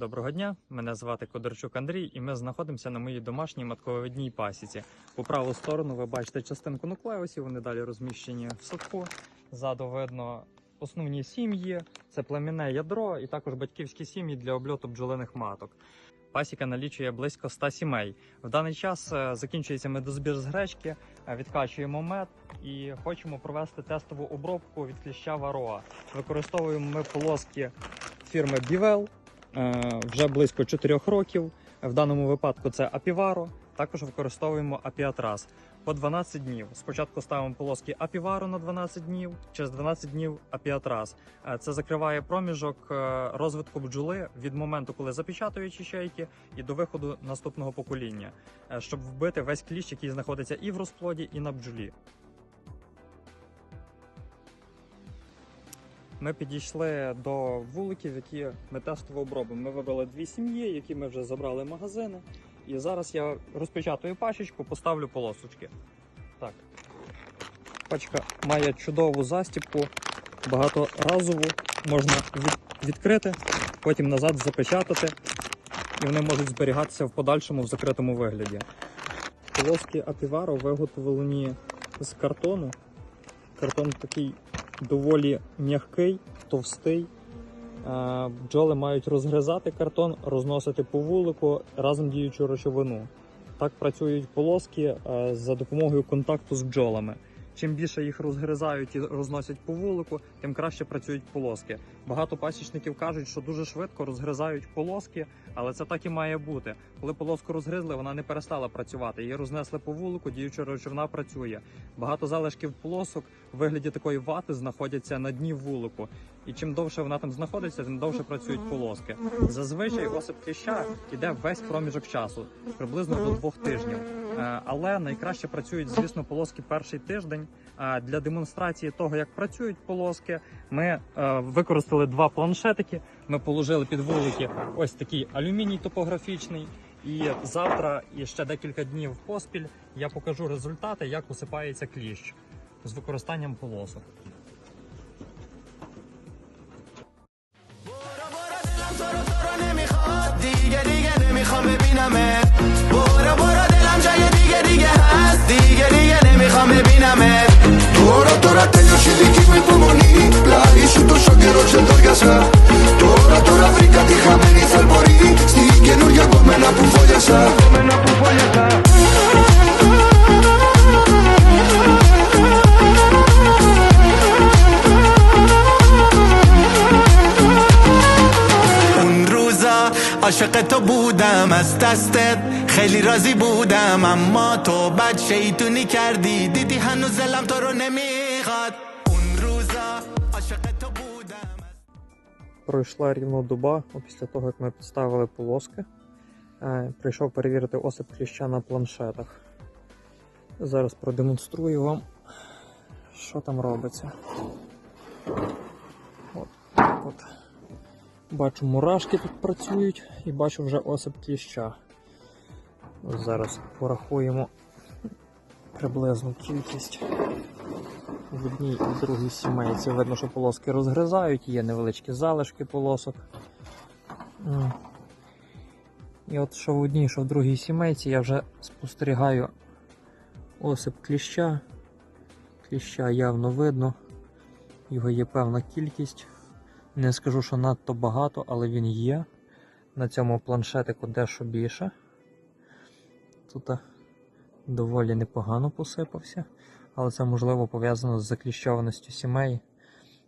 Доброго дня, мене звати Кодорчук Андрій, і ми знаходимося на моїй домашній матковидній пасіці. По праву сторону ви бачите частинку нуклеусів, вони далі розміщені в садку. Ззаду видно основні сім'ї, це племінне ядро і також батьківські сім'ї для обльоту бджолиних маток. Пасіка налічує близько 100 сімей. В даний час е, закінчується медозбір з гречки, е, відкачуємо мед і хочемо провести тестову обробку від кліща вароа. Використовуємо ми полоски фірми Бівел вже близько 4 років. В даному випадку це Апіваро. Також використовуємо Апіатрас по 12 днів. Спочатку ставимо полоски Апіваро на 12 днів, через 12 днів Апіатрас. Е, Це закриває проміжок е, розвитку бджоли від моменту, коли запечатують ячейки, і до виходу наступного покоління, е, щоб вбити весь кліщ, який знаходиться і в розплоді, і на бджолі. Ми підійшли до вуликів, які ми тестово обробимо. Ми вибрали дві сім'ї, які ми вже забрали магазини. І зараз я розпечатаю пачечку, поставлю полосочки. Так. Пачка має чудову застіпку, багаторазову, можна від- відкрити, потім назад запечатати, і вони можуть зберігатися в подальшому в закритому вигляді. Полоски Апіваро виготовлені з картону. Картон такий доволі м'який, товстий. Е, Бджоли мають розгризати картон, розносити по вулику разом діючу речовину. Так працюють полоски е, за допомогою контакту з бджолами. Чим більше їх розгризають і розносять по вулику, тим краще працюють полоски. Багато пасічників кажуть, що дуже швидко розгризають полоски, але це так і має бути. Коли полоску розгризли, вона не перестала працювати. Її рознесли по вулику, діюча речовина працює. Багато залишків полосок в вигляді такої вати знаходяться на дні вулику. І чим довше вона там знаходиться, тим довше працюють полоски. Зазвичай осип кліща йде весь проміжок часу, приблизно до двох тижнів. Е, Але найкраще працюють, звісно, полоски перший тиждень. Е, Для демонстрації того, як працюють полоски, ми е, використали два планшетики. Ми положили під вулики ось такий алюміній топографічний. І завтра, і ще декілька днів поспіль, я покажу результати, як усипається кліщ з використанням полосок. عاشق تو بودم از دستت خیلی راضی بودم اما تو بد شیطونی کردی دیدی هنوز دلم تو رو نمیخواد اون روزا عاشق تو بودم Пройшла рівно доба після того, як ми підставили полоски. Е, Прийшов перевірити осип кліща на планшетах. Зараз продемонструю вам, що там робиться. От, от. Бачу, мурашки тут працюють і бачу вже осип кліща. Ось Зараз порахуємо приблизну кількість в одній і другій сімейці. Видно, що полоски розгризають, є невеличкі залишки полосок. І от що в одній, що в другій сімейці я вже спостерігаю осип кліща. Кліща явно видно, його є певна кількість. Не скажу, що надто багато, але він є. На цьому планшетику дещо більше. Тут доволі непогано посипався але це можливо пов'язано з закліщованістю сімей,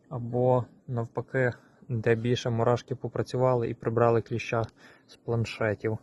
або навпаки, де більше мурашки попрацювали і прибрали кліща з планшетів.